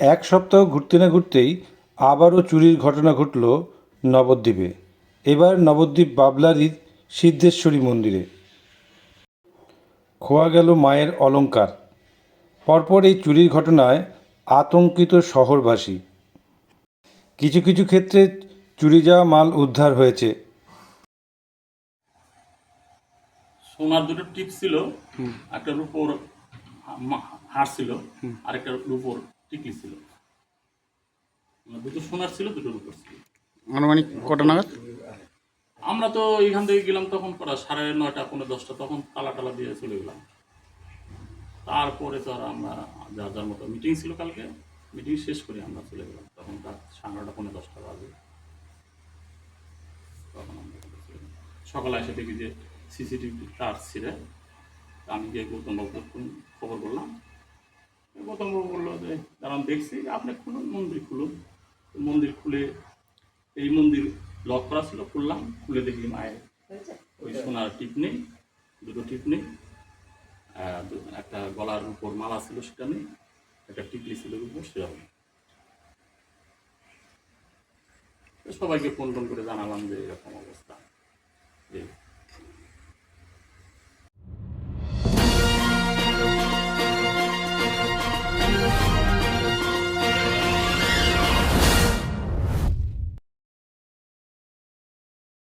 এক সপ্তাহ ঘুরতে না ঘুরতেই আবারও চুরির ঘটনা ঘটল নবদ্বীপে। এবার নবদ্বীপ বাবলারির সিদ্ধেশ্বরী মন্দিরে। খোয়া গেল মায়ের অলংকার পরপর এই চুরির ঘটনায় আতঙ্কিত শহরবাসী। কিছু কিছু ক্ষেত্রে চুরি যাওয়া মাল উদ্ধার হয়েছে। সোনার দুটো টিপ ছিল একটা রূপোর হার ছিল আর একটা রূপোর টিকলি ছিল। মানে দুটো সোনার ছিল দুটো রূপোর ছিল। আনুমানিক কটা নাগাদ? আমরা তো এখান থেকে গেলাম তখন করা সাড়ে নয়টা পনেরো দশটা তখন তালা টালা দিয়ে চলে গেলাম। তারপরে তো আর আমরা যার যার মতো মিটিং ছিল কালকে মিটিং শেষ করে আমরা চলে গেলাম। তখন রাত সাড়ে নটা পনেরো দশটা বাজে। তখন আমরা সকালে এসে দেখি যে সিসিটিভি তার ছিঁড়ে আমি গিয়ে গৌতমবাবুকে ফোন- খবর করলাম। গৌতম বাবু বলল যে দাঁড়ান দেখছি আপনি খুলুন মন্দির খুলুন। মন্দির খুলে এই মন্দির লক করা ছিল খুললাম খুলে দেখি মায়ের ওই সোনার টিপ নেই দুটো টিপ নেই একটা গলার উপর মালা ছিল সেটা নেই একটা টিপলি ছিল উপর সেটা নেই সবাইকে ফোন ফোন করে জানালাম যে এরকম অবস্থা।